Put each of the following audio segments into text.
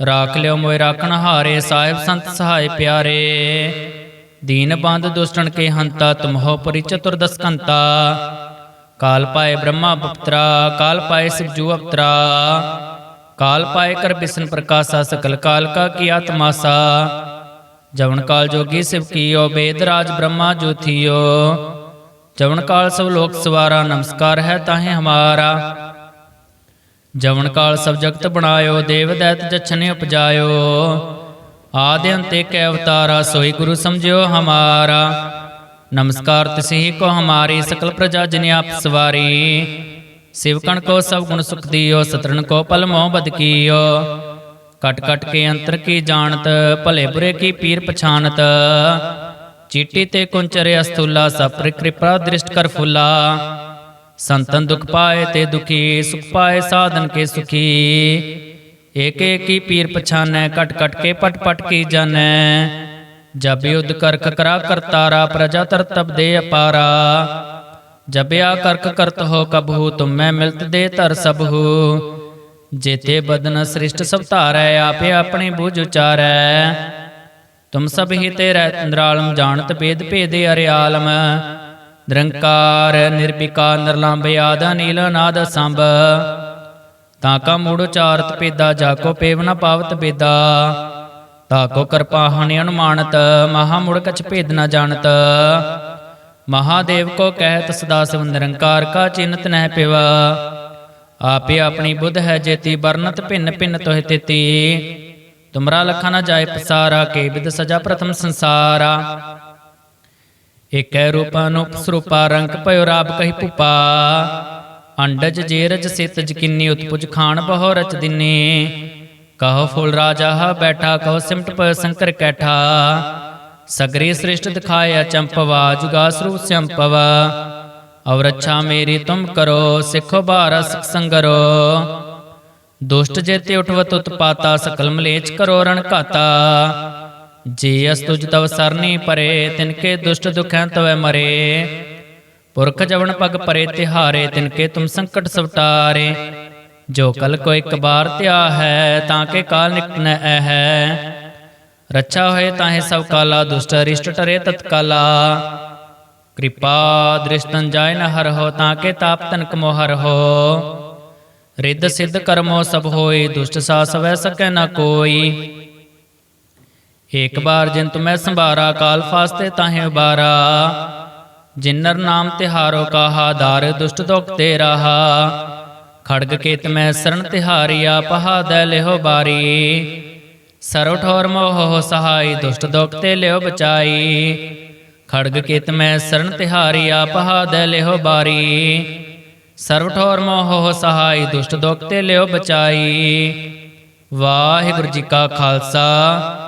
और अच्छा राख लियो मोय राखण हारे साहिब संत सहाय प्यारे दीन बांध दुष्टन के हंता तुम हो परि चतुर्दश कंता काल पाए ब्रह्मा पुत्रा काल पाए शिव जू अवतरा काल पाए कर बिसन प्रकाशा सकल काल का किया तमासा जवन काल जोगी शिव कियो वेद राज ब्रह्मा जो थियो जवन काल सब ਜਵਨ ਕਾਲ ਸਭ ਜਗਤ ਬਣਾਇਓ, ਦੇਵ ਦੈਤ ਜਛਨੇ ਉਪਜਾਇਓ। ਆਦਿ ਅੰਤੇ ਕੈ ਅਵਤਾਰਾ, ਸੋਈ ਗੁਰੂ ਸਮਝਿਓ ਹਮਾਰਾ। ਨਮਸਕਾਰ ਤਿਸਹੀ ਕੋ ਹਮਾਰੀ, ਸਕਲ ਪ੍ਰਜਾ ਜਿਨ ਆਪ ਸਵਾਰੀ। ਸਿਵਕਣ ਕੋ ਸਭ ਗੁਣ ਸੁਖ ਦਿਓ ਸਤਰਨ ਕੋ ਪਲ ਮੋਹ ਬਦ ਕੀਓ। ਕਟ ਕਟ ਕੇ ਅੰਤਰ ਕੀ ਜਾਣਤ, ਭਲੇ ਬੁਰੇ ਕੀ ਪੀਰ ਪਛਾਨਤ। ਚੀਟੀ ਤੇ ਕੁੰਚਰੇ ਅਸਤੁਲਾ ਸਭ ਪ੍ਰਿਕ੍ਰਿਪਾ ਦ੍ਰਿਸ਼ਟ ਕਰ ਫੁੱਲਾ। ਸੰਤਨ ਦੁਖ ਪਾਏ ਤੇ ਦੁਖੀ, ਸੁਖ ਪਾਏ ਸਾਧਨ ਕੇ ਸੁਖੀ। ਏਕ ਏਕ ਕੀ ਪੀਰ ਪਛਾਨੈ ਕਟ ਕਟ ਕੇ ਪਟ ਪਟ ਕੀ ਜਾਣੈ। ਜਬ ਯੁਧ ਕਰ ਕਰਾ ਕਰਤਾਰਾ, ਪ੍ਰਜਾ ਤਰ ਤਬ ਦੇ ਅਪਾਰਾ। ਜਬਿਆ ਕਰਕ ਕਰਤ ਹੋ ਕਬਹੂ ਤੁਮੈ ਮਿਲਤ ਦੇ ਧਰ ਸਭੂ। ਜੇਤੇ ਬਦਨ ਸ੍ਰਿਸ਼ਟ ਸਭ ਧਾਰੈ, ਆਪੇ ਆਪਣੇ ਬੁਝ ਉਚਾਰੈ। ਤੁਮ ਸਭ ਹੀ ਤੇ ਰਹਿ ਤੰਦਰਾਲਮ ਜਾਣਤ ਭੇਦ ਭੇਦੇ ਅਰਿਆਲਮ। ਨਿਰੰਕਾਰ ਨਿਰਵਿਕਾਰ ਨਿਰਲੰਭ ਆਦਿ ਨੀਲ ਅਨਾਦ ਸੰਭ। ਤਾਂ ਕਾ ਮੂੜ ਉਚਾਰਤ ਪੇਦਾ ਜਾ ਕੋ ਪੇਵ ਪਾਵਤ ਬੇਦਾ ਤਾ ਕੋ ਕਿਰਪਾ ਹਨਿ ਅਨੁਮਾਨਤ, ਮਹਾ ਮੂੜ ਕਛ ਭੇਦ ਨ ਜਾਣਤ। ਮਹਾਦੇਵ ਕੋ ਕਹਿਤ ਸਦਾ ਸਿਵ ਨਿਰੰਕਾਰ ਕਾ ਚਿੰਤ ਨਹਿ ਪਿਵਾ। ਆਪੇ ਆਪਣੀ ਬੁੱਧ ਹੈ ਜੇਤੀ, ਵਰਨਤ ਭਿੰਨ ਭਿੰਨ ਤੋਹਿ ਤੇਤੀ। ਤੁਮਰਾ ਲਖਾ ਨਾ ਜਾਏ ਪਸਾਰਾ, ਕੇ ਵਿਦ ਸਜਾ ਪ੍ਰਥਮ ਸੰਸਾਰਾ। ਏਕੈ ਰੂਪਾ ਅਨੂਪ ਸਰੂਪਾ ਭਇਓ ਰਾਬ ਕਹੀ ਭੂਪਾ। ਅੰਡਜ ਜੇਰਜ ਸਿਤ ਜਕਿੰਨੀ ਉਤਪੁਜ ਖਾਨ ਬਹੁ ਰਚ ਦਿਨੇ। ਕਹੋ ਫੁੱਲ ਰਾਜਾ ਹਾ ਬੈਠਾ, ਕਹੋ ਸਿਮਟ ਪਇ ਸੰਕਰ ਕੈਠਾ। ਸਗਰੀ ਸ੍ਰਿਸ਼ਟ ਦਿਖਾਇਆ ਚੰਪਵਾ, ਜੁਗਾ ਸਰੂਪ ਸੰਪਵਾ। ਔਰ ਅੱਛਾ ਮੇਰੀ ਤੁਮ ਕਰੋ, ਸਿੱਖੋ ਬਾਰਾ ਸੰਗਰੋ। ਦੁਸ਼ਟ ਜੇਤੇ ਉਠਵਤ ਉਤਪਾਤਾ, ਸਕਲ ਮਲੇਚ ਕਰੋ ਰਣ ਘਾਤਾ। ਜੇ ਅਸ ਤੁਜ ਤਵ ਸਰਨੀ ਪਰੇ ਤਿਨਕੇ ਦੁਸ਼ਟ ਦੁਖੈ ਤਵੈ ਮਰੇ। ਪੁਰਖ ਜਵਨ ਪਗ ਪਰੇ ਤਿਹਾਰੇ ਤਿਨਕੇ ਤੁਮ ਸੰਕਟ ਸਵਟਾਰੇ। ਜੋ ਕਲ ਕੋ ਇੱਕ ਬਾਰ ਧਿਆ ਹੈ, ਤਾਂ ਕੇ ਕਾਲ ਨਿਕਟ ਨ ਹੈ। ਰੱਛਾ ਹੋਏ ਤਾਹੇ ਸਭ ਕਾਲਾ, ਦੁਸ਼ਟ ਅਰਿਸ਼ਟ ਟਰੇ ਤਤਕਾਲਾ। ਕਿਰਪਾ ਦ੍ਰਿਸ਼ਟਨ ਜਾਇ ਨ ਹਰ ਹੋ, ਤਾਂ ਕੇ ਤਾਪ ਤਨਕ ਮੋਹਰ ਹੋ। ਰਿੱਧ ਸਿੱਧ ਕਰਮੋ ਸਭ ਹੋਏ, ਦੁਸ਼ਟ ਸਾ ਸਵੈ ਸਕੈ ਨ ਕੋਈ। ਏਕ ਬਾਰ ਜਿਨ ਤੁਮੈ ਸੰਭਾਰਾ, ਕਾਲ ਫਾਸਤੇ ਤਾਹੇ ਉਬਾਰਾ। ਜਿਨਰ ਨਾਮ ਤਿਹਾਰੋ ਕਾਹਾ, ਦਾਰ ਦੁਸ਼ਟ ਦੁਖ ਤੇ ਰਹਾ। ਖੜਗ ਕੇਤ ਮੈਂ ਸਰਣ ਤਿਹਾਰੀਆ ਪਹਾਦੈ ਲਿਹੋ ਬਾਰੀ। ਸਰਵ ਠੋਰ ਮੋਹ ਸਹਾਈ, ਦੁਸ਼ਟ ਦੁਖ ਤੇ ਲਿਓ ਬਚਾਈ। ਖੜਗ ਕੇਤ ਮੈਂ ਸਰਣ ਤਿਹਾਰੀ ਪਹਾ ਦੈ ਲਿਹੋ ਬਾਰੀ। ਸਰਵ ਠੋਰ ਮੋਹ ਸਹਾਈ, ਦੁਸ਼ਟ ਦੁਖ ਤੇ ਲਿਓ ਬਚਾਈ। ਵਾਹਿਗੁਰੂ ਜੀ ਕਾ ਖਾਲਸਾ।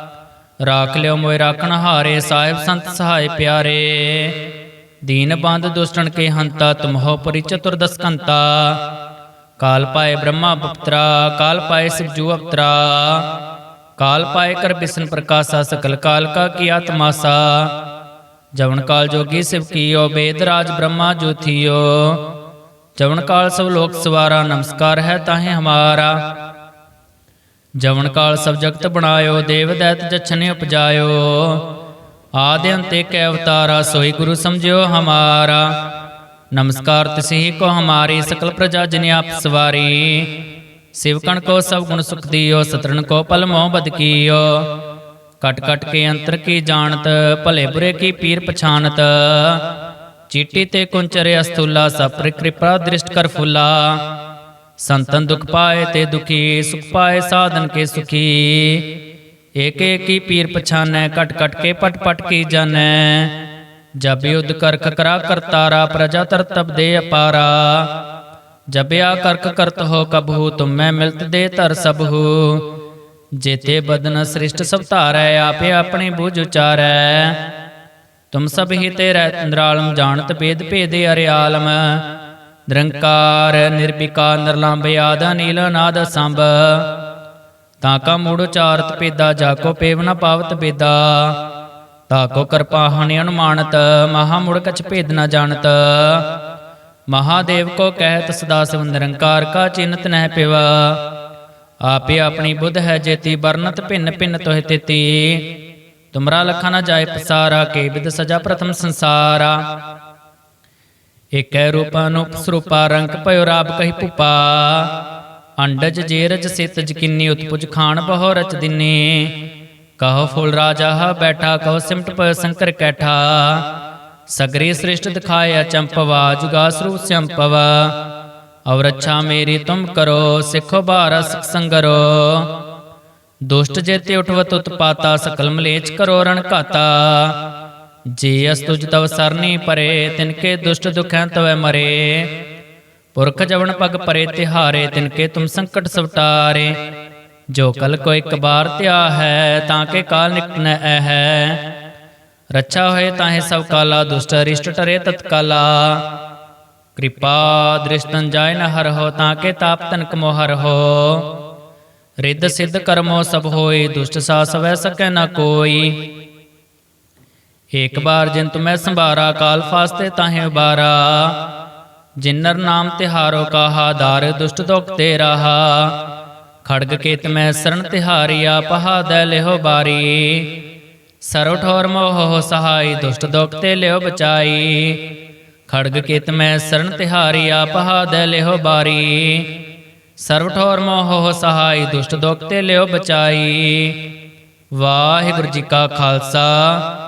ਰਾਖ ਲਿਓ ਮੋਇ ਰਾਖਣ ਹਾਰੇ ਸਾਹਿਬ ਸੰਤ ਸਹਾਇ ਪਿਆਰੇ ਦੀਨ ਬੰਦ ਦੁਸ਼ਟਣ ਕੇ ਹੰਤਾ ਤੁਮਹੋ ਪਰਿ ਚਤੁਰਦਸ ਕੰਤਾ ਕਾਲ ਪਾਏ ਬ੍ਰਹਮਾ ਪੁੱਤਰਾ ਕਾਲ ਪਾਏ ਸਿਵਜੂ ਅਵਤਰਾ ਕਾਲ ਪਾਏ ਕਰ ਬਿਸ਼ਨ ਪ੍ਰਕਾਸ਼ਾ ਸਕਲ ਕਾਲ ਕਾ ਕੀ ਆਤਮਾਸਾ ਜਵਨ ਕਾਲ ਜੋਗੀ ਸਿਵ ਕੀਓ ਬੇਦ ਰਾਜ ਬ੍ਰਹਮਾ ਜੋਥੀਓ ਜਵਨ ਕਾਲ ਸਭ ਲੋਕ ਸਵਾਰਾ ਨਮਸਕਾਰ ਹੈ ਤਾਹੇ ਹਮਾਰਾ ਜਵਨ ਕਾਲ ਸਭ ਜਗਤ ਬਣਾਇਓ, ਦੇਵ ਦੈਤ ਜਛਨੇ ਉਪਜਾਇਓ। ਆਦਿ ਅੰਤੇ ਕੈ ਅਵਤਾਰਾ, ਸੋਈ ਗੁਰੂ ਸਮਝਿਓ ਹਮਾਰਾ। ਨਮਸਕਾਰ ਤਿਸਹੀ ਕੋ ਹਮਾਰੀ, ਸਕਲ ਪ੍ਰਜਾ ਜਨ ਆਪ ਸਵਾਰੀ। ਸਿਵਕਣ ਕੋ ਸਭ ਗੁਣ ਸੁਖ ਦਿਓ ਸਤਰਨ ਕੋ ਪਲ ਮੋਹ ਬਦ ਕੀਓ। ਕਟ ਕਟ ਕੇ ਅੰਤਰ ਕੀ ਜਾਣਤ, ਭਲੇ ਬੁਰੇ ਕੀ ਪੀਰ ਪਛਾਨਤ। ਚੀਟੀ ਤੇ ਕੁੰਚਰੇ ਅਸਤੁਲਾ ਸਪਰ ਕਿਰਪਾ ਦ੍ਰਿਸ਼ਟ ਕਰ ਫੁਲਾ। ਸੰਤਨ ਦੁਖ ਪਾਏ ਤੇ ਦੁਖੀ, ਸੁਖ ਪਾਏ ਸਾਧਨ ਕੇ ਸੁਖੀ। ਏਕ ਏਕ ਪੀਰ ਪਛਾਨੈ ਕਟ ਕਟ ਕੇ ਪਟ ਪਟ ਕੀ ਜਾਣੈ। ਜਬ ਯੁਧ ਕਰ ਕਰਾ ਕਰਤਾਰਾ, ਪ੍ਰਜਾ ਤਰ ਤਬ ਦੇ ਅਪਾਰਾ। ਜਬਿਆ ਆ ਕਰਕ ਕਰਤ ਹੋ ਕਬਹੂ ਤੁਮ ਮੈਂ ਮਿਲਤ ਦੇ ਧਰ ਸਭੂ। ਜੇਤੇ ਬਦਨ ਸ੍ਰਿਸ਼ਟ ਸਭ ਧਾਰੈ, ਆਪੇ ਆਪਣੇ ਬੁਝ ਉਚਾਰੈ। ਤੁਮ ਸਭ ਹੀ ਤੇ ਰਹਿ ਨਿਰਾਲਮ ਜਾਣਤ ਭੇਦ ਭੇਦੇ ਅਰਿਆਲਮ। ਨਿਰੰਕਾਰ ਨਿਰਭਿਕਾਰ ਨਿਰਲੰਭ ਆਦ ਨੀਲ ਨਾਦ ਸੰਭ। ਤਾਂ ਕਾ ਮੂੜ ਉਚਾਰਤ ਪੇਦਾ ਜਾ ਕੋ ਪੇਵ ਨ ਪਾਵਤ ਬੇਦਾ ਤਾ ਕੋ ਕਿਰਪਾ ਹਣਿ ਅਨੁਮਾਨਤ, ਮਹਾ ਮੁੜ ਕਛ ਭੇਦ ਨ ਜਾਣਤ। ਮਹਾਦੇਵ ਕੋ ਕਹਿਤ ਸਦਾ ਸਿਵ ਨਿਰੰਕਾਰ ਕਾ ਚਿੰਤ ਨਹਿ ਪਿਵਾ। ਆਪੇ ਆਪਣੀ ਬੁੱਧ ਹੈ ਜੇਤੀ, ਵਰਨਤ ਭਿੰਨ ਭਿੰਨ ਤੋਹਿ ਤੇਤੀ। ਤੁਮਰਾ ਲਖਾ ਨ ਜਾਏ ਪਸਾਰਾ, ਕੇ ਵਿਦ ਸਜਾ ਪ੍ਰਥਮ ਸੰਸਾਰਾ। ਏਕੈ ਰੂਪਾ ਨੂੰ ਸਰੂਪਾ ਭਇਓ ਰਾਬ ਕਹੀ ਭੁਪਾ। ਅੰਡਜ ਜੇਰਜ ਸਿਤ ਜਕਿੰਨੀ ਉਤਪੁਜ ਖਾਨ ਬਹੁ ਰਚ ਦਿਨੇ। ਕਹੋ ਫੁਲ ਰਾਜਾ ਹ ਬੈਠਾ, ਕਹੋ ਸਿਮਟ ਪਇ ਸੰਕਰ ਕੈਠਾ। ਸਗਰੀ ਸ੍ਰਿਸ਼ਟ ਦਿਖਾਇਆ ਚੰਪਵਾ, ਜੁਗਾ ਸਰੂਪ ਸੰਪਵਾ। ਔਰ ਅੱਛਾ ਮੇਰੀ ਤੁਮ ਕਰੋ, ਸਿੱਖੋ ਬਾਰ ਸੰਗਰੋ। ਦੁਸ਼ਟ ਜੇਤੇ ਉਠਵਤ ਉਤਪਾਤਾ, ਸਕਲ ਮਲੇਚ ਕਰੋ ਰਣ ਘਾਤਾ। ਜੇ ਅਸਤੁਜ ਤਵ ਸਰਨੀ ਪਰੇ, ਤਿਨਕੇ ਦੁਸ਼ਟ ਦੁਖੈ ਤਵੈ ਮਰੇ। ਪੁਰਖ ਜਵਨ ਪਗ ਪਰੇ, ਤਿਹਾਰੇ, ਤਿਨਕੇ ਤੁਮ ਸੰਕਟ ਸਵਟਾਰੇ। ਜੋ ਕਲ ਕੋ ਇੱਕ ਬਾਰ ਧਿਆ ਹੈ, ਤਾਂ ਕੇ ਕਾਲ ਨਿਕਟ ਨ ਹੈ ਰੱਛਾ ਹੋਏ ਤਾਹੇ ਸਭ ਕਾਲਾ, ਦੁਸ਼ਟ ਅਰਿਸ਼ਟ ਟਰੇ ਤਤਕਾਲਾ। ਕਿਰਪਾ ਦ੍ਰਿਸ਼ਟਨ ਜਾਇ ਨ ਹਰ ਹੋ, ਤਾਂ ਕੇ ਤਾਪ ਤਨਕ ਮੋਹਰ ਹੋ। ਰਿੱਧ ਸਿੱਧ ਕਰਮੋ ਸਭ ਹੋਏ, ਦੁਸ਼ਟ ਸਾ ਸਵੈ ਸਕੈ ਨ ਕੋਈ। ਏਕ ਬਾਰ ਜਿਨ ਤੁਮੈ ਸੰਭਾਰਾ, ਕਾਲ ਫਾਸਤੇ ਤਾਹੇ ਉਬਾਰਾ। ਜਿਨਰ ਨਾਮ ਤਿਹਾਰੋ ਕਾਹਾ, ਦਾਰ ਦੁਸ਼ਟ ਦੁਖ ਤੇ ਰਹਾ। ਖੜਗ ਕੇਤ ਮੈਂ ਸਰਣ ਤਿਹਾਰੀਆ ਪਹਾਦੈ ਲਿਹੋ ਬਾਰੀ। ਸਰਵ ਠੋਰ ਮੋਹ ਸਹਾਈ, ਦੁਸ਼ਟ ਦੁਖ ਤੇ ਲਿਓ ਬਚਾਈ। ਖੜਗ ਕੇਤ ਮੈਂ ਸਰਣ ਤਿਹਾਰੀਆ ਪਹਾਦੈ ਲਿਹੋ ਬਾਰੀ। ਸਰਵ ਠੋਰ ਮੋਹ ਸਹਾਈ, ਦੁਸ਼ਟ ਦੁਖ ਤੇ ਲਿਓ ਬਚਾਈ। ਵਾਹਿਗੁਰੂ ਜੀ ਕਾ ਖਾਲਸਾ।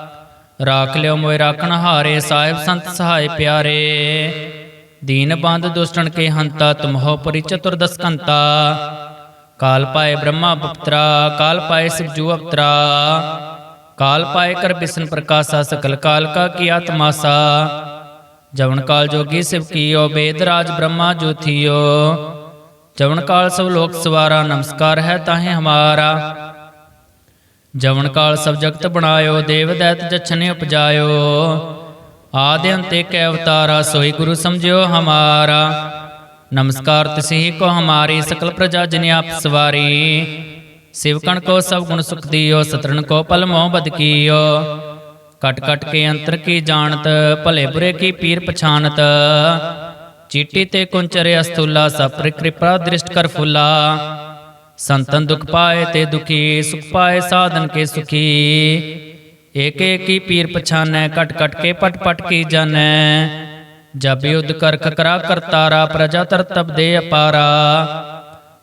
ਰਾਖ ਲਿਓ ਮੋਇ ਰਾਖਣ ਹਾਰੇ ਸਾਹਿਬ ਸੰਤ ਸਹਾਇ ਪਿਆਰੇ ਦੀਨ ਬੰਦ ਦੁਸ਼ਟਣ ਕੇ ਹੰਤਾ ਤੁਮਹੋ ਪਰਿ ਚਤੁਰਦਸ ਕੰਤਾ ਕਾਲ ਪਾਏ ਬ੍ਰਹਮਾ ਪੁੱਤਰਾ ਕਾਲ ਪਾਏ ਸਿਵਜੂ ਅਵਤਰਾ ਕਾਲ ਪਾਏ ਕਰ ਬਿਸ਼ਨ ਪ੍ਰਕਾਸ਼ਾ ਸਕਲ ਕਾਲ ਕਾ ਕੀ ਆਤਮਾਸਾ ਜਵਨ ਕਾਲ ਜੋਗੀ ਸਿਵ ਕੀਓ ਬੇਦ ਰਾਜ ਬ੍ਰਹਮਾ ਜੋਥੀਓ ਜਵਨ ਕਾਲ ਸਭ ਲੋਕ ਸਵਾਰਾ ਨਮਸਕਾਰ ਹੈ ਤਾਹੇ ਹਮਾਰਾ ਜਵਨ ਕਾਲ ਸਭ ਜਗਤ ਬਣਾਇਓ, ਦੇਵ ਦੈਤ ਜਛਨੇ ਉਪਜਾਇਓ। ਆਦਿ ਅੰਤੇ ਕੈ ਅਵਤਾਰਾ, ਸੋਈ ਗੁਰੂ ਸਮਝਿਓ ਹਮਾਰਾ। ਨਮਸਕਾਰ ਤਿਸਹੀ ਕੋ ਹਮਾਰੀ, ਸਕਲ ਪ੍ਰਜਾ ਜਨ ਆਪ ਸਵਾਰੀ। ਸਿਵਕਣ ਕੋ ਸਭ ਗੁਣ ਸੁਖ ਦਿਓ ਸਤਰਨ ਕੋ ਪਲ ਮੋਹ ਬਦ ਕੀਓ। ਕਟ ਕਟ ਕੇ ਅੰਤਰ ਕੀ ਜਾਣਤ, ਭਲੇ ਬੁਰੇ ਕੀ ਪੀਰ ਪਛਾਨਤ। ਚੀਟੀ ਤੇ ਕੁੰਚਰੇ ਅਸਤੁਲਾ ਸਪਰ ਕਿਰਪਾ ਦ੍ਰਿਸ਼ਟ ਕਰ ਫੁਲਾ। ਸੰਤਨ ਦੁਖ ਪਾਏ ਤੇ ਦੁਖੀ, ਸੁਖ ਪਾਏ ਸਾਧਨ ਕੇ ਸੁਖੀ। ਏਕ ਏਕ ਪੀਰ ਪਛਾਨੈ, ਕਟ ਕਟ ਕੇ ਪਟ ਪਟ ਕੀ ਜਾਣੈ। ਜਬ ਯੁਧ ਕਰ ਕਰਾ ਕਰਤਾਰਾ, ਪ੍ਰਜਾ ਤਰ ਤਬ ਦੇ ਅਪਾਰਾ।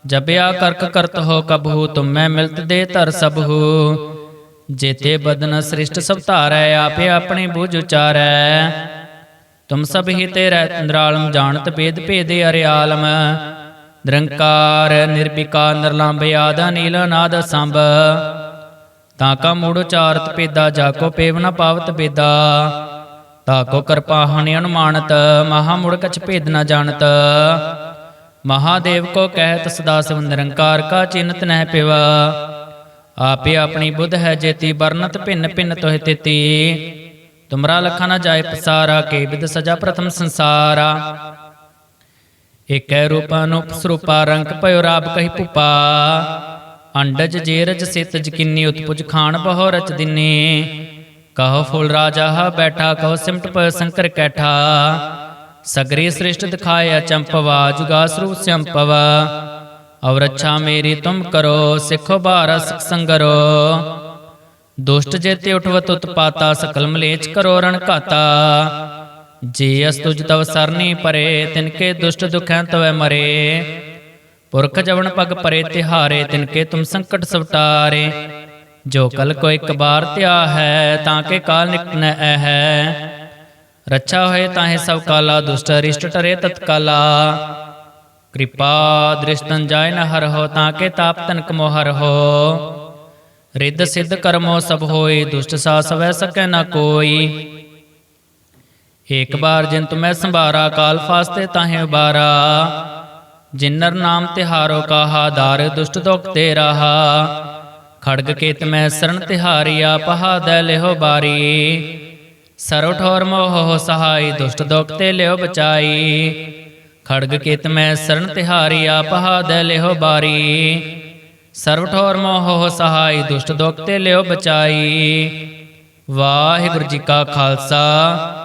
ਜਬਿਆ ਕਰਕ ਕਰਤ ਹੋ ਕਬਹੂ ਤੁਮੈ ਮਿਲਤ ਦੇ ਧਰ ਸਭੂ। ਜੇਤੇ ਬਦਨ ਸ੍ਰਿਸ਼ਟ ਸਭ ਧਾਰੈ, ਆਪੇ ਆਪਣੇ ਬੁਝ ਉਚਾਰੈ। ਤੁਮ ਸਭ ਹੀ ਤੇ ਰਹਿ ਨਿਰਾਲਮ ਜਾਣਤ ਭੇਦ ਭੇਦੇ ਅਰਿਆਲਮ। ਨਿਰੰਕਾਰ ਨਿਰਭਿਕਾਰ ਨਿਰਲੰਭ ਆਦ ਨੀਲ ਨਾਦ ਸੰਭ। ਤਾਂ ਕਾ ਮੂੜ ਉਚਾਰਤ ਪੇਦਾ ਜਾ ਕੋ ਪੇਵ ਨ ਪਾਵਤ ਬੇਦਾ ਤਾ ਕੋ ਕਿਰਪਾ ਹਨਿ ਅਨੁਮਾਨਤ, ਮਹਾ ਮੁੜ ਕਛ ਭੇਦ ਨ ਜਾਣਤ। ਮਹਾਦੇਵ ਕੋ ਕਹਿਤ ਸਦਾ ਸਿਵ ਨਿਰੰਕਾਰ ਕਾ ਚਿੰਤ ਨਹਿ ਪਿਵਾ। ਆਪੇ ਆਪਣੀ ਬੁੱਧ ਹੈ ਜੇਤੀ, ਵਰਨਤ ਭਿੰਨ ਭਿੰਨ ਤੋਹਿ ਤੇਤੀ। ਤੁਮਰਾ ਲਖਾ ਨ ਜਾਏ ਪਸਾਰਾ, ਕੇ ਵਿਦ ਸਜਾ ਪ੍ਰਥਮ ਸੰਸਾਰਾ। ਏਕੈ ਰੂਪਾ ਨੂੰ ਸਰੂਪਾ ਰੰਗ ਭਇਓ ਰਾਬ ਕਹੀ ਭੁਪਾ। ਅੰਡਜ ਜੇਰਜ ਸਿਤ ਜਕਿੰਨੀ ਉਤਪੁਜ ਖਾਨ ਬਹੁ ਰਚ ਦਿਨੇ। ਕਹੋ ਫੁਲ ਰਾਜਾ ਹਾ ਬੈਠਾ, ਕਹੋ ਸਿਮਟ ਪਇ ਸੰਕਰ ਕੈਠਾ। ਸਗਰੀ ਸ੍ਰਿਸ਼ਟ ਦਿਖਾਇਆ ਚੰਪਵਾ, ਜੁਗਾ ਸਰੂਪ ਸੰਪਵਾ ਔਰ ਅੱਛਾ ਮੇਰੀ ਤੁਮ ਕਰੋ, ਸਿੱਖੋ ਬਾਰਾ ਸੰਗਰੋ। ਦੁਸ਼ਟ ਜੇਤੇ ਉਠਵਤ ਉਤਪਾਤਾ, ਸਕਲ ਮਲੇਚ ਕਰੋ ਰਣ ਘਾਤਾ। ਜੇ ਅਸ ਤੁਜ ਤਵ ਸਰਨੀ ਪਰੇ ਤਿਨਕੇ ਦੁਸ਼ਟ ਦੁਖੈ ਤਵੈ ਮਰੇ। ਪੁਰਖ ਜਵਨ ਪਗ ਪਰੇ ਤਿਹਾਰੇ ਤਿਨਕੇ ਤੁਮ ਸੰਕਟ ਸਵਟਾਰੇ। ਜੋ ਕਲ ਕੋ ਇੱਕ ਬਾਰ ਧਿਆ ਹੈ, ਤਾਂ ਕੇ ਕਾਲ ਨਿਕਟ ਨ ਹੈ ਰੱਛਾ ਹੋਏ ਤਾਹੇ ਸਭ ਕਾਲਾ, ਦੁਸ਼ਟ ਅਰਿਸ਼ਟ ਟਰੇ ਤਤਕਾਲਾ। ਕਿਰਪਾ ਦ੍ਰਿਸ਼ਟਨ ਜਾਇ ਨ ਹਰ ਹੋ, ਤਾਂ ਕੇ ਤਾਪ ਤਨਕ ਮੋਹਰ ਹੋ। ਰਿੱਧ ਸਿੱਧ ਕਰਮੋ ਸਭ ਹੋਏ, ਦੁਸ਼ਟ ਸਾ ਸਵੈ ਸਕੈ ਨ ਕੋਈ। ਏਕ ਬਾਰ ਜਿਨ ਤੁਮੈ ਸੰਭਾਰਾ, ਕਾਲ ਫਾਸਤੇ ਤਾਹੇ ਉਬਾਰਾ। ਜਿਨਰ ਨਾਮ ਤਿਹਾਰੋ ਕਾਹਾ, ਦਾਰ ਦੁਸ਼ਟ ਦੁਖ ਤੇ ਰਹਾ। ਖੜਗ ਕੇਤ ਮੈਂ ਸਰਣ ਤਿਹਾਰੀਆ ਪਹਾਦੈ ਲਿਹੋ ਬਾਰੀ। ਸਰਵ ਠੋਰ ਮੋਹ ਸਹਾਈ, ਦੁਸ਼ਟ ਦੁਖ ਤੇ ਲਿਓ ਬਚਾਈ। ਖੜਗ ਕੇਤ ਮੈਂ ਸਰਣ ਤਿਹਾਰੀਆ ਪਹਾਦੈ ਲਿਹੋ ਬਾਰੀ। ਸਰਵ ਠੋਰ ਮੋਹ ਸਹਾਈ, ਦੁਸ਼ਟ ਦੁਖ ਤੇ ਲਿਓ ਬਚਾਈ। ਵਾਹਿਗੁਰੂ ਜੀ ਕਾ ਖਾਲਸਾ।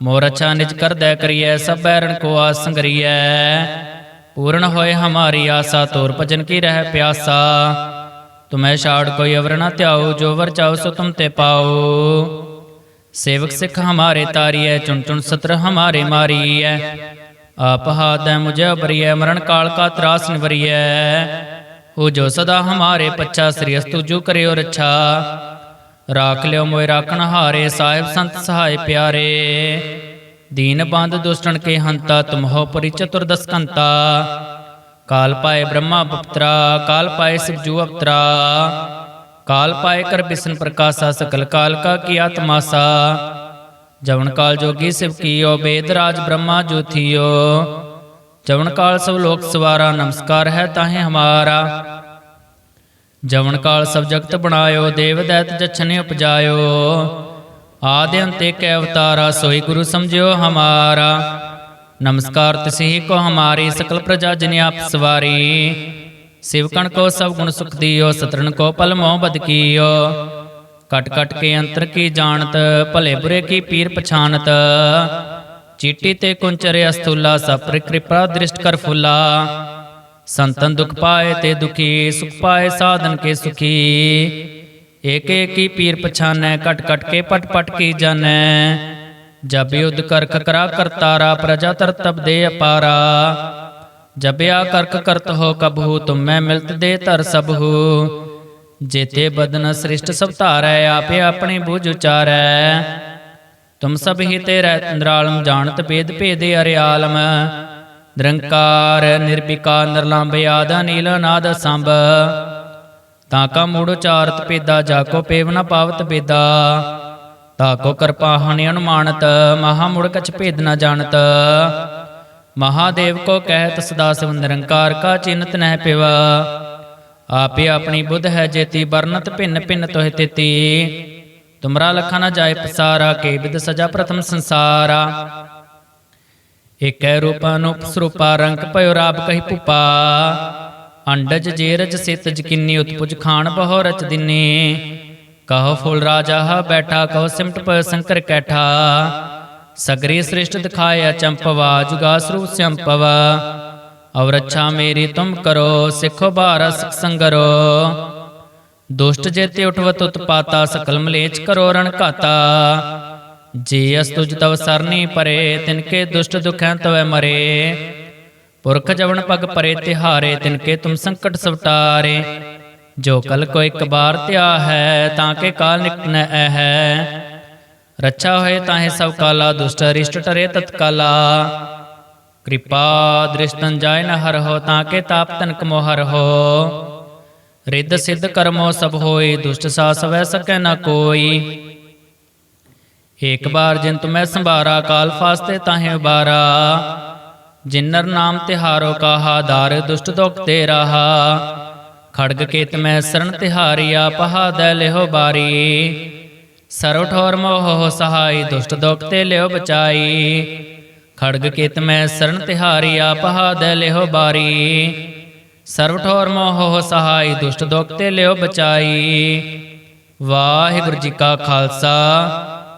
ਮੋਰ ਅੱਛਾ ਨਿਜ ਕਰਦੈ ਕਰੀਐ ਸਭ ਬੈਰਣ ਕੋ ਆਸ ਸੰਗਰੀਐ। ਪੂਰਨ ਹੋਏ ਹਮਾਰੀ ਆਸਾ ਤੋਰ ਭਜਨ ਕੀ ਰਹਿ ਪਿਆਸਾ। ਤੁਮੈ ਛਾੜ ਕੋਈ ਅਵਰ ਨ ਧਿਆਓ ਜੋ ਵਰ ਚਾਓ ਸੋ ਤੁਮ ਤੇ ਪਾਓ ਸੇਵਕ ਸਿੱਖ ਹਮਾਰੇ ਤਾਰੀਐ ਚੁਣ ਚੁਣ ਸਤਰ ਹਮਾਰੇ ਮਾਰੀਐ। ਆਪ ਹਾਦੈ ਮੁਝੇ ਬਰੀਐ ਮਰਨ ਕਾਲ ਕਾ ਤਰਾਸ ਨਿਵਰੀਐ। ਹੋ ਜੋ ਸਦਾ ਹਮਾਰੇ ਪੱਛਾ ਸ੍ਰੀ ਅਸਤੁ ਜੋ ਕਰਿਓ ਰੱਛਾ। ਰਾਖ ਲਿਓ ਮੋਇ ਰਾਖਣ ਹਾਰੇ ਸਾਹਿਬ ਸੰਤ ਸਹਾਇ ਪਿਆਰੇ ਦੀਨ ਬੰਦ ਦੁਸ਼ਟਣ ਕੇ ਹੰਤਾ ਤੁਮਹੋ ਪਰਿ ਚਤੁਰਦਸ ਕੰਤਾ ਕਾਲ ਪਾਏ ਬ੍ਰਹਮਾ ਪੁੱਤਰਾ ਕਾਲ ਪਾਏ ਸਿਵਜੂ ਅਵਤਰਾ ਕਾਲ ਪਾਏ ਕਰ ਬਿਸ਼ਨ ਪ੍ਰਕਾਸ਼ਾ ਸਕਲ ਕਾਲ ਕਾ ਕੀ ਆਤਮਾਸਾ ਜਵਨ ਕਾਲ ਜੋਗੀ ਸਿਵ ਕੀਓ ਬੇਦ ਰਾਜ ਬ੍ਰਹਮਾ ਜੋਥੀਓ ਜਵਨ ਕਾਲ ਸਭ ਲੋਕ ਸਵਾਰਾ ਨਮਸਕਾਰ ਹੈ ਤਾਹੇ ਹਮਾਰਾ ਜਵਨ ਕਾਲ ਸਭ ਜਗਤ ਬਣਾਇਓ, ਦੇਵ ਦੈਤ ਜਛਨੇ ਉਪਜਾਇਓ। ਆਦਿ ਅੰਤੇ ਕੈ ਅਵਤਾਰਾ, ਸੋਈ ਗੁਰੂ ਸਮਝਿਓ ਹਮਾਰਾ। ਨਮਸਕਾਰ ਤਿਸਹੀ ਕੋ ਹਮਾਰੀ, ਸਕਲ ਪ੍ਰਜਾ ਜਨ ਆਪ ਸਵਾਰੀ। ਸਿਵਕਣ ਕੋ ਸਭ ਗੁਣ ਸੁਖ ਦਿਓ ਸਤਰਨ ਕੋ ਪਲ ਮੋਹ ਬਦ ਕੀਓ। ਕਟ ਕਟ ਕੇ ਅੰਤਰ ਕੀ ਜਾਣਤ, ਭਲੇ ਬੁਰੇ ਕੀ ਪੀਰ ਪਛਾਨਤ। ਚੀਟੀ ਤੇ ਕੁੰਚਰੇ ਅਸਤੂਲਾ ਸਪਰ ਕਿਰਪਾ ਦ੍ਰਿਸ਼ਟ ਕਰ ਫੁੱਲਾ। ਸੰਤਨ ਦੁਖ ਪਾਏ ਤੇ ਦੁਖੀ, ਸੁਖ ਪਾਏ ਸਾਧਨ ਕੇ ਸੁਖੀ। ਏਕ ਏਕ ਪੀਰ ਪਛਾਨੈ ਕਟ ਕਟ ਕੇ ਪਟ ਪਟ ਕੀ ਜਾਣੈ। ਜਬ ਯੁਧ ਕਰ ਕਰਾ ਕਰਤਾਰਾ ਪ੍ਰਜਾ ਤਰ ਤਬ ਦੇ ਅਪਾਰਾ। ਜਬਿਆ ਕਰਕ ਕਰਤ ਹੋ ਕਬਹੂ ਤੁਮੈ ਮਿਲਤ ਦੇ ਧਰ ਸਭੂ। ਜੇਤੇ ਬਦਨ ਸ੍ਰਿਸ਼ਟ ਸਭ ਧਾਰੈ, ਆਪੇ ਆਪਣੇ ਬੁਝ ਉਚਾਰੈ। ਤੁਮ ਸਭ ਹੀ ਤੇ ਰਹਿ ਨਿਰਾਲਮ ਜਾਣਤ ਭੇਦ ਭੇਦੇ ਅਰਿਆਲਮ। ਨਿਰੰਕਾਰ ਨਿਰਭਿਕਾਰ ਨਿਰਲੰਭ ਆਦ ਨੀਲ ਨਾਦ ਸੰਭ। ਤਾਂ ਕਾ ਮੂੜ ਉਚਾਰਤ ਪੇਦਾ ਜਾ ਕੋ ਪੇਵ ਨ ਪਾਵਤ ਬੇਦਾ ਤਾ ਕੋ ਕਿਰਪਾ ਹਨਿ ਅਨੁਮਾਨਤ, ਮਹਾ ਮੁੜ ਕਛ ਭੇਦ ਨ ਜਾਣਤ। ਮਹਾਦੇਵ ਕੋ ਕਹਿਤ ਸਦਾ ਸਿਵ ਨਿਰੰਕਾਰ ਕਾ ਚਿੰਤ ਨਹਿ ਪਿਵਾ। ਆਪੇ ਆਪਣੀ ਬੁੱਧ ਹੈ ਜੇਤੀ, ਵਰਨਤ ਭਿੰਨ ਭਿੰਨ ਤੋਹਿ ਤੇਤੀ। ਤੁਮਰਾ ਲਖਾ ਨ ਜਾਏ ਪਸਾਰਾ, ਕੇ ਵਿਦ ਸਜਾ ਪ੍ਰਥਮ ਸੰਸਾਰਾ। ਏਕੈ ਰੂਪਾ ਅਨੂਪ ਸਰੂਪਾ ਰੰਗ ਭਇਓ ਰਾਬ ਕਹੀ ਭੁਪਾ। ਅੰਡਜ ਜੇਰਜ ਸਿਤ ਜਕਿੰਨੀ ਉਤਪੁਜ ਖਾਨ ਬਹੁ ਰਚ ਦਿਨੇ। ਕਹੋ ਫੁਲ ਰਾਜਾ ਹ ਬੈਠਾ, ਕਹੋ ਸਿਮਟ ਪ ਸੰਕਰ ਕੈਠਾ। ਸਗਰੀ ਸ੍ਰਿਸ਼ਟ ਦਿਖਾਇਆ ਚੰਪਵਾ, ਜੁਗਾ ਸਰੂਪ ਸੰਪਵਾ ਔਰ ਅੱਛਾ ਮੇਰੀ ਤੁਮ ਕਰੋ, ਸਿੱਖੋ ਬਾਰਾ ਸੰਗਰੋ। ਦੁਸ਼ਟ ਜੇਤੇ ਉਠਵਤ ਉਤਪਾਤਾ, ਸਕਲ ਮਲੇਚ ਕਰੋ ਰਣ ਘਾਤਾ। ਜੇ ਅਸ ਤੁਜ ਤਵ ਸਰਨੀ ਪਰੇ ਤਿਨਕੇ ਦੁਸ਼ਟ ਦੁਖੈ ਤਵੈ ਮਰੇ। ਪੁਰਖ ਜਵਨ ਪਗ ਪਰੇ, ਤਿਹਾਰੇ ਤਿਨਕੇ ਤੁਮ ਸੰਕਟ ਸਵਟਾਰੇ। ਜੋ ਕਲ ਕੋ ਇੱਕ ਬਾਰ ਧਿਆ ਹੈ, ਤਾਂ ਕੇ ਕਾਲ ਨਿਕਟ ਨ ਹੈ। ਰੱਛਾ ਹੋਏ ਤਾਹੇ ਸਭ ਕਾਲਾ, ਦੁਸ਼ਟ ਅਰਿਸ਼ਟ ਟਰੇ ਤਤਕਾਲਾ। ਕਿਰਪਾ ਦ੍ਰਿਸ਼ਟਨ ਜਾਇ ਨ ਹਰ ਹੋ, ਤਾਂ ਕੇ ਤਾਪ ਤਨਕ ਮੋਹਰ ਹੋ। ਰਿੱਧ ਸਿੱਧ ਕਰਮੋ ਸਭ ਹੋਏ, ਦੁਸ਼ਟ ਸਾਸ ਵੈ ਸਕੈ ਨ ਕੋਈ। ਏਕ ਬਾਰ ਜਿਨ ਤੁਮੈ ਸੰਭਾਰਾ, ਕਾਲ ਫਾਸਤੇ ਤਾਹੇ ਉਬਾਰਾ। ਜਿਨਰ ਨਾਮ ਤਿਹਾਰੋ ਕਾਹਾ, ਦਾਰ ਦੁਸ਼ਟ ਦੁਖ ਤੇ ਰਹਾ। ਖੜਗ ਕੇਤ ਮੈਂ ਸਰਣ ਤਿਹਾਰੀਆ ਪਹਾਦੈ ਲਿਹੋ ਬਾਰੀ। ਸਰਵ ਠੋਰ ਮੋਹ ਸਹਾਈ, ਦੁਸ਼ਟ ਦੁਖ ਤੇ ਲਿਓ ਬਚਾਈ। ਖੜਗ ਕੇਤ ਮੈਂ ਸਰਣ ਤਿਹਾਰੀਆ ਪਹਾਦੈ ਲਿਹੋ ਬਾਰੀ। ਸਰਵ ਠੋਰ ਮੋਹ ਸਹਾਈ, ਦੁਸ਼ਟ ਦੁਖ ਤੇ ਲਿਓ ਬਚਾਈ। ਵਾਹਿਗੁਰੂ ਜੀ ਕਾ ਖਾਲਸਾ।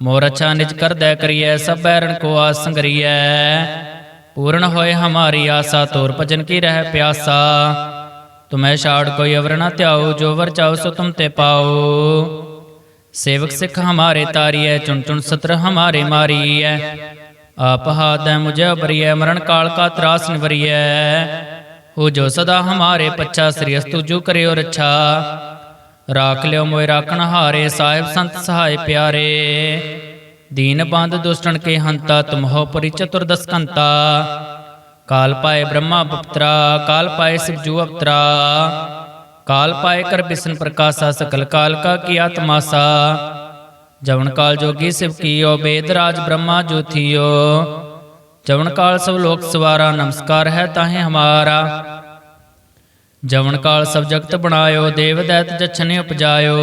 ਮੋਰ ਅੱਛਾ ਨਿਜ ਕਰਦੈ ਕਰੀਐ, ਸਭ ਬੈਰਣ ਕੋ ਆਸ ਸੰਗਰੀਐ। ਪੂਰਨ ਹੋਏ ਹਮਾਰੀ ਆਸਾ, ਤੋਰ ਭਜਨ ਕੀ ਰਹਿ ਪਿਆਸਾ। ਤੁਮੈ ਛਾੜ ਕੋਈ ਅਵਰ ਨ ਧਿਆਓ ਜੋ ਵਰ ਚਾਓ ਸੋ ਤੁਮ ਤੇ ਪਾਓ ਸੇਵਕ ਸਿੱਖ ਹਮਾਰੇ ਤਾਰੀਐ, ਚੁਣ ਚੁਣ ਸਤਰ ਹਮਾਰੇ ਮਾਰੀਐ। ਆਪ ਹਾਦੈ ਮੁਝੇ ਬਰੀਐ ਮਰਨ ਕਾਲ ਕਾ ਤਰਾਸ ਨਿਵਰੀਐ। ਹੋ ਜੋ ਸਦਾ ਹਮਾਰੇ ਪੱਛਾ, ਸ੍ਰੀ ਅਸਤੁ ਜੂ ਕਰਿਓ ਰੱਛਾ। ਰਾਖ ਲਿਓ ਮੋਇ ਰਾਖਣ ਹਾਰੇ ਸਾਹਿਬ ਸੰਤ ਸਹਾਇ ਪਿਆਰੇ ਦੀਨ ਬੰਦ ਦੁਸ਼ਟਣ ਕੇ ਹੰਤਾ ਤੁਮਹੋ ਪਰਿ ਚਤੁਰਦਸ ਕੰਤਾ ਕਾਲ ਪਾਏ ਬ੍ਰਹਮਾ ਪੁੱਤਰਾ ਕਾਲ ਪਾਏ ਸਿਵਜੂ ਅਵਤਰਾ ਕਾਲ ਪਾਏ ਕਰ ਬਿਸ਼ਨ ਪ੍ਰਕਾਸ਼ਾ ਸਕਲ ਕਾਲ ਕਾ ਕੀ ਆਤਮਾਸਾ ਜਵਨ ਕਾਲ ਜੋਗੀ ਸਿਵ ਕੀਓ ਬੇਦ ਰਾਜ ਬ੍ਰਹਮਾ ਜੋਥੀਓ ਜਵਨ ਕਾਲ ਸਭ ਲੋਕ ਸਵਾਰਾ ਨਮਸਕਾਰ ਹੈ ਤਾਹੇ ਹਮਾਰਾ ਜਵਨ ਕਾਲ ਸਭ ਜਗਤ ਬਣਾਇਓ, ਦੇਵ ਦੈਤ ਜਛਨੇ ਉਪਜਾਇਓ।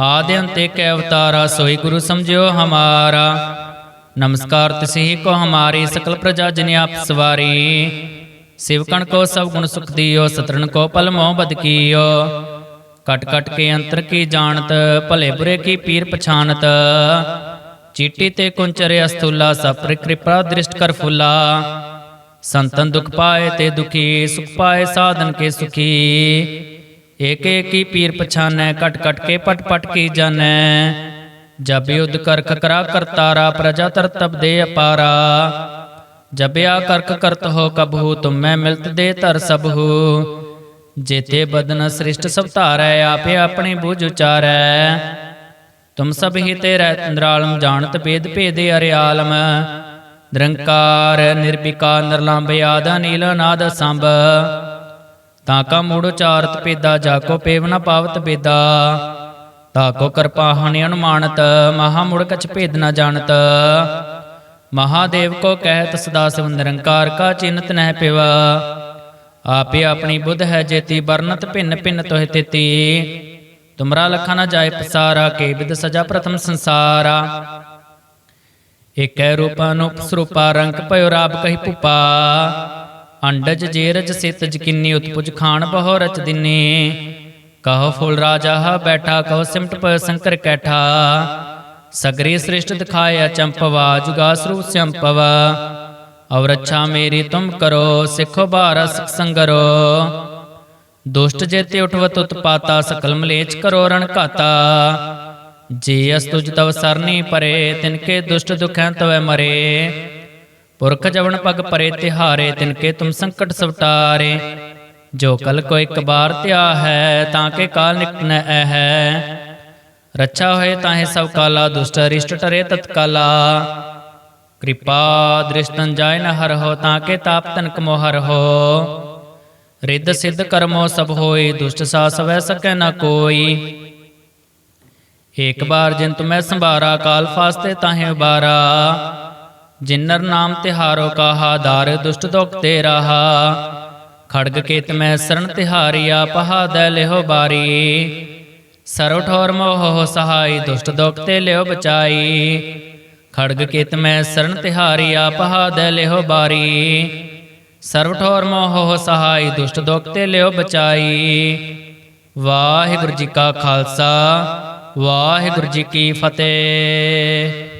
ਆਦਿ ਅੰਤੇ ਕੈ ਅਵਤਾਰਾ, ਸੋਈ ਗੁਰੂ ਸਮਝਿਓ ਹਮਾਰਾ। ਨਮਸਕਾਰ ਤਿਸਹੀ ਕੋ ਹਮਾਰੀ, ਸਕਲ ਪ੍ਰਜਾ ਜਨ ਆਪ ਸਵਾਰੀ। ਸਿਵਕਣ ਕੋ ਸਭ ਗੁਣ ਸੁਖ ਦਿਓ ਸਤਰਨ ਕੋ ਪਲ ਮੋਹ ਬਦ ਕੀਓ। ਕਟ ਕਟ ਕੇ ਅੰਤਰ ਕੀ ਜਾਣਤ, ਭਲੇ ਬੁਰੇ ਕੀ ਪੀਰ ਪਛਾਨਤ। ਚੀਟੀ ਤੇ ਕੁੰਚਰੇ ਅਸਤੁਲਾ ਸਪਰ ਕਿਰਪਾ ਦ੍ਰਿਸ਼ਟ ਕਰ ਫੁੱਲਾ। ਸੰਤਨ ਦੁਖ ਪਾਏ ਤੇ ਦੁਖੀ, ਸੁਖ ਪਾਏ ਸਾਧਨ ਕੇ ਸੁਖੀ। ਏਕ ਏਕ ਪੀਰ ਪਛਾਨੈ, ਕਟ ਕਟ ਕੇ ਪਟ ਪਟ ਕੀ ਜਾਣੈ। ਜਬ ਯੁਧ ਕਰ ਕਰਾ ਕਰਤਾਰਾ ਪ੍ਰਜਾ ਤਰਤਬ ਦੇ ਅਪਾਰਾ। ਜਬਿਆ ਕਰਕ ਕਰਤ ਹੋ ਕਬਹੂ ਤੁਮੈ ਮਿਲਤ ਦੇ ਧਰ ਸਬਹੂ ਜੇਤੇ ਬਦਨ ਸ੍ਰਿਸ਼ਟ ਸਭ ਧਾਰੈ, ਆਪੇ ਆਪਣੀ ਬੁਝ ਉਚਾਰੈ। ਤੁਮ ਸਭ ਹੀ ਤੇ ਰਹਿ ਤੰਦਰਾਲਮ ਜਾਣਤ ਭੇਦ ਭੇਦੇ ਅਰਿਆਲਮ। ਨਿਰੰਕਾਰ ਨਿਰਭਿਕਾਰ ਨਿਰਲੰਭ ਆਦਾ ਨੀਲ ਨਾਦ ਸੰਭ। ਤਾਂ ਕਾ ਮੂੜ ਉਚਾਰਤ ਪੇਦਾ ਜਾ ਕੋ ਪੇਵ ਨ ਪਾਵਤ ਬੇਦਾ ਤਾ ਕੋ ਕਿਰਪਾ ਹਨਿ ਅਨੁਮਾਨਤ, ਮਹਾ ਮੁੜ ਕਛ ਭੇਦ ਨ ਜਾਣਤ। ਮਹਾਦੇਵ ਕੋ ਕਹਿਤ ਸਦਾ ਸਿਵ ਨਿਰੰਕਾਰ ਕਾ ਚਿੰਤ ਨਹਿ ਪਿਵਾ। ਆਪੇ ਆਪਣੀ ਬੁੱਧ ਹੈ ਜੇਤੀ, ਵਰਨਤ ਭਿੰਨ ਭਿੰਨ ਤੋਹਿ ਤੇਤੀ। ਤੁਮਰਾ ਲਖਾ ਨ ਜਾਏ ਪਸਾਰਾ, ਕੇ ਵਿਦ ਸਜਾ ਪ੍ਰਥਮ ਸੰਸਾਰਾ। ਏਕੈ ਰੂਪਾ ਅਨੂਪ ਸਰੂਪਾ ਰੰਗ ਭਇਓ ਰਾਬ ਕਹੀ ਭੁਪਾ। ਅੰਡਜ ਜੇਰਜ ਸਿਤ ਜਕਿੰਨੀ ਉਤਪੁਜ ਖਾਨ ਬਹੁ ਰਚ ਦਿਨੇ। ਕਹੋ ਫੁੱਲ ਰਾਜਾ ਹ ਬੈਠਾ, ਕਹੋ ਸਿਮਟ ਪ ਸੰਕਰ ਕੈਠਾ। ਸਗਰੀ ਸ੍ਰਿਸ਼ਟ ਦਿਖਾਇਆ ਚੰਪਵਾ, ਜੁਗਾ ਸਰੂਪ ਸੰਪਵਾ ਔਰ ਅੱਛਾ ਮੇਰੀ ਤੁਮ ਕਰੋ, ਸਿੱਖੋ ਬਾਰਾ ਸੰਗਰੋ। ਦੁਸ਼ਟ ਜੇਤੇ ਉਠਵਤ ਉਤਪਾਤਾ, ਸਕਲ ਮਲੇਚ ਕਰੋ ਰਣ ਘਾਤਾ। ਜੇ ਅਸ ਤੁਜ ਤਵ ਸਰਨੀ ਪਰੇ ਤਿਨਕੇ ਦੁਸ਼ਟ ਦੁਖੈ ਤਵੈ ਮਰੇ। ਪੁਰਖ ਜਵਨ ਪਗ ਪਰੇ ਤਿਹਾਰੇ ਤਿਨਕੇ ਤੁਮ ਸੰਕਟ ਸਵਟਾਰੇ। ਜੋ ਕਲ ਕੋ ਇੱਕ ਬਾਰ ਧਿਆ ਹੈ, ਤਾਂ ਕੇ ਕਾਲ ਨਿਕਟ ਨ ਹੈ ਰੱਛਾ ਹੋਏ ਤਾਹੇ ਸਭ ਕਾਲਾ, ਦੁਸ਼ਟ ਅਰਿਸ਼ਟ ਟਰੇ ਤਤਕਾਲਾ। ਕਿਰਪਾ ਦ੍ਰਿਸ਼ਟਨ ਜਾਇ ਨ ਹਰ ਹੋ, ਤਾਂ ਕੇ ਤਾਪ ਤਨਕ ਮੋਹਰ ਹੋ। ਰਿੱਧ ਸਿੱਧ ਕਰਮੋ ਸਭ ਹੋਏ, ਦੁਸ਼ਟ ਸਾ ਸਵੈ ਸਕੈ ਨ ਕੋਈ। ਏਕ ਬਾਰ ਜਿਨ ਤੁਮੈ ਸੰਭਾਰਾ, ਕਾਲ ਫਾਸਤੇ ਤਾਹੇ ਉਬਾਰਾ। ਜਿਨਰ ਨਾਮ ਤਿਹਾਰੋ ਕਾਹਾ, ਦਾਰ ਦੁਸ਼ਟ ਦੁਖ ਤੇ ਰਹਾ। ਖੜਗ ਕੇਤ ਮੈਂ ਸਰਣ ਤਿਹਾਰੀਆ ਪਹਾ ਦੈ ਲਿਹੋ ਬਾਰੀ। ਸਰਵ ਠੋਰ ਮੋਹ ਸਹਾਈ, ਦੁਸ਼ਟ ਦੁਖ ਤੇ ਲਿਓ ਬਚਾਈ। ਖੜਗ ਕੇਤ ਮੈਂ ਸਰਣ ਤਿਹਾਰੀਆ ਪਹਾ ਦੈ ਲਿਹੋ ਬਾਰੀ। ਸਰਵ ਠੋਰ ਮੋਹ ਸਹਾਈ, ਦੁਸ਼ਟ ਦੁਖ ਤੇ ਲਿਓ ਬਚਾਈ। ਵਾਹਿਗੁਰੂ ਜੀ ਕਾ ਖਾਲਸਾ। ਵਾਹਿਗੁਰੂ ਜੀ ਕੀ ਫਤਿਹ।